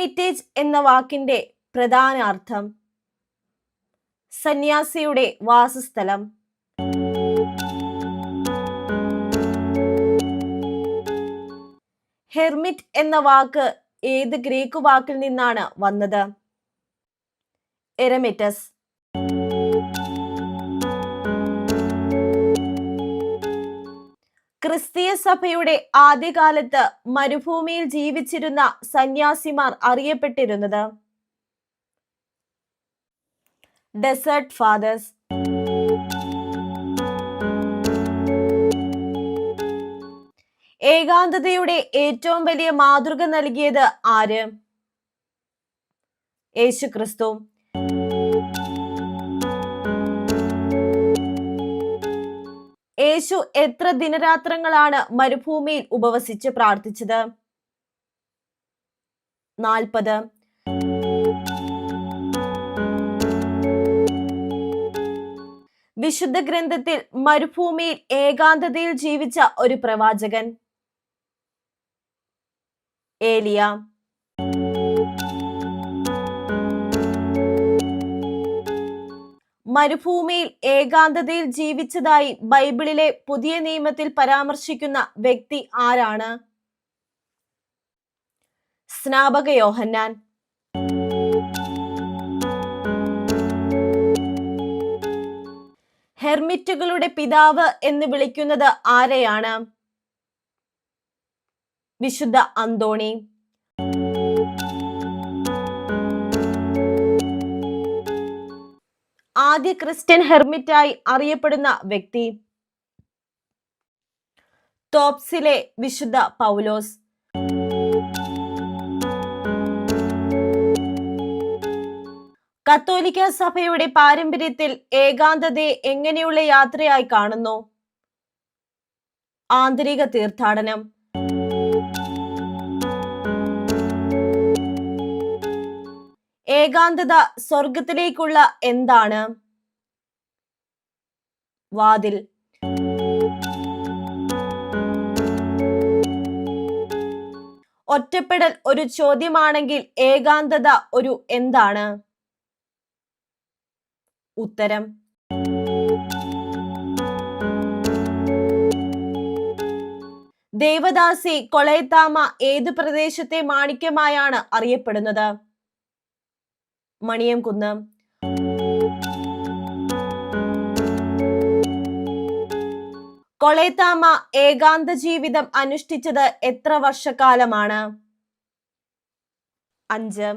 Hermitage എന്ന വാക്കിന്റെ പ്രധാന അർത്ഥം സന്യാസിയുടെ വാസസ്ഥലം. ഹെർമിറ്റ് എന്ന വാക്ക് ഏത് ഗ്രീക്ക് വാക്കിൽ നിന്നാണ് വന്നത്? എരമിറ്റസ് ക്രിസ്തീയ സഭയുടെ ആദ്യകാലത്ത് മരുഭൂമിയിൽ ജീവിച്ചിരുന്ന സന്യാസിമാർ അറിയപ്പെട്ടിരുന്നത്? ഡെസേർട്ട് ഫാദേഴ്സ് ഏകാന്തതയുടെ ഏറ്റവും വലിയ മാതൃക നൽകിയത് ആര്? യേശു ക്രിസ്തു യേശു എത്ര ദിനരാത്രങ്ങളാണ് മരുഭൂമിയിൽ ഉപവസിച്ച് പ്രാർത്ഥിച്ചത്? നാൽപ്പത്. വിശുദ്ധ ഗ്രന്ഥത്തിൽ മരുഭൂമിയിൽ ഏകാന്തതയിൽ ജീവിച്ച ഒരു പ്രവാചകൻ. ഏലിയ. മരുഭൂമിയിൽ ഏകാന്തതയിൽ ജീവിച്ചതായി ബൈബിളിലെ പുതിയ നിയമത്തിൽ പരാമർശിക്കുന്ന വ്യക്തി ആരാണ്? സ്നാപക യോഹന്നാൻ. ഹെർമിറ്റുകളുടെ പിതാവ് എന്ന് വിളിക്കുന്നത് ആരെയാണ്? വിശുദ്ധ അന്തോണി. ആദ്യ ക്രിസ്ത്യൻ ഹെർമിറ്റായി അറിയപ്പെടുന്ന വ്യക്തി. തോപ്സിലെ വിശുദ്ധ പൗലോസ്. കത്തോലിക്ക സഭയുടെ പാരമ്പര്യത്തിൽ ഏകാന്തതയെ എങ്ങനെയുള്ള യാത്രയായി കാണുന്നു? ആന്തരിക തീർത്ഥാടനം. ഏകാന്തത സ്വർഗത്തിലേക്കുള്ള എന്താണ്? വാതിൽ. ഒറ്റപ്പെടൽ ഒരു ചോദ്യമാണെങ്കിൽ ഏകാന്തത ഒരു എന്താണ്? ഉത്തരം. ദേവദാസി കൊളയത്താമ ഏത് പ്രദേശത്തെ മാണിക്യമായാണ് അറിയപ്പെടുന്നത്? മണിയംകുന്ന് കൊളേത്താമ്മ ഏകാന്ത ജീവിതം അനുഷ്ഠിച്ചത് എത്ര വർഷക്കാലമാണ്? അഞ്ച്.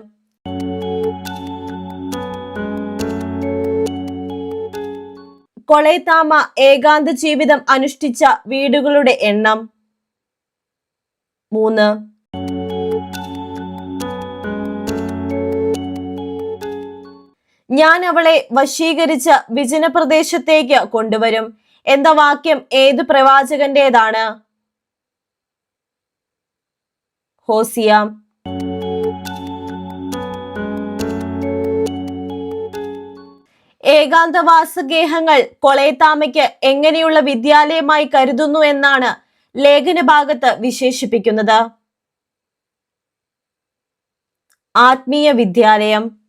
കൊളേത്താമ ഏകാന്ത ജീവിതം അനുഷ്ഠിച്ച വീടുകളുടെ എണ്ണം മൂന്ന്. ഞാൻ അവളെ വശീകരിച്ച് വിജന പ്രദേശത്തേക്ക് കൊണ്ടുവരും. എന്ന വാക്യം ഏത് പ്രവാചകന്റേതാണ്? ഹോസിയ. ഏകാന്തവാസഗേഹങ്ങൾ കൊളയത്താമയ്ക്ക് എങ്ങനെയുള്ള വിദ്യാലയമായി കരുതുന്നു എന്നാണ് ലേഖന ഭാഗത്ത് വിശേഷിപ്പിക്കുന്നത്. ആത്മീയ വിദ്യാലയം.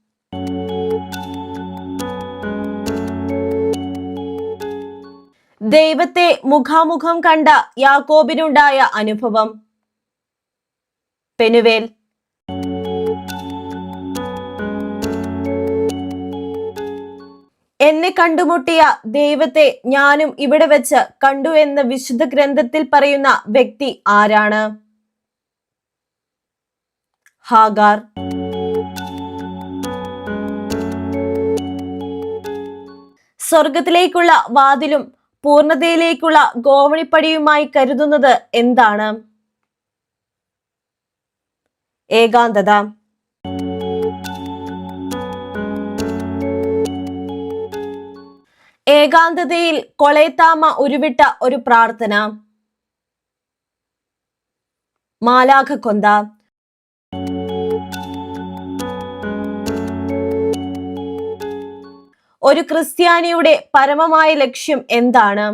ദൈവത്തെ മുഖാമുഖം കണ്ട യാക്കോബിനുണ്ടായ അനുഭവം. പെനുവേൽ. എന്നെ കണ്ടുമുട്ടിയ ദൈവത്തെ ഞാനും ഇവിടെ വെച്ച് കണ്ടു എന്ന് വിശുദ്ധ ഗ്രന്ഥത്തിൽ പറയുന്ന വ്യക്തി ആരാണ്? ഹാഗാർ. സ്വർഗത്തിലേക്കുള്ള വാതിലും പൂർണതയിലേക്കുള്ള ഗോവണിപ്പടിയുമായി കരുതുന്നത് എന്താണ്? ഏകാന്തത. ഏകാന്തതയിൽ കൊളയത്താമ ഉരുവിട്ട ഒരു പ്രാർത്ഥന. മാലാഖ ഒരു ക്രിസ്ത്യാനിയുടെ പരമമായ ലക്ഷ്യം എന്താണ്?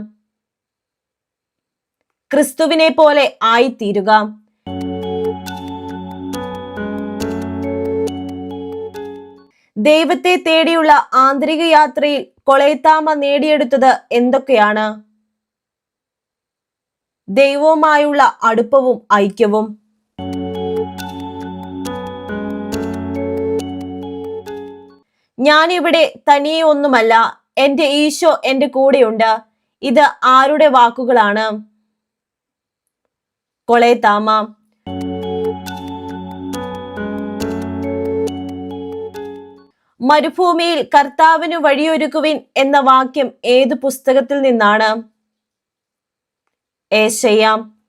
ക്രിസ്തുവിനെ പോലെ ആയിത്തീരുക. ദൈവത്തെ തേടിയുള്ള ആന്തരിക യാത്രയിൽ കൊളയത്താമ നേടിയെടുത്തത് എന്തൊക്കെയാണ്? ദൈവവുമായുള്ള അടുപ്പവും ഐക്യവും. ഞാനിവിടെ തനിയെ ഒന്നുമല്ല എന്റെ ഈശോ എന്റെ കൂടെയുണ്ട്. ഇത് ആരുടെ വാക്കുകളാണ്? കൊളേത്താമ. മരുഭൂമിയിൽ കർത്താവിന് വഴിയൊരുക്കുവിൻ എന്ന വാക്യം ഏത് പുസ്തകത്തിൽ നിന്നാണ്? ഏശയ്യാം.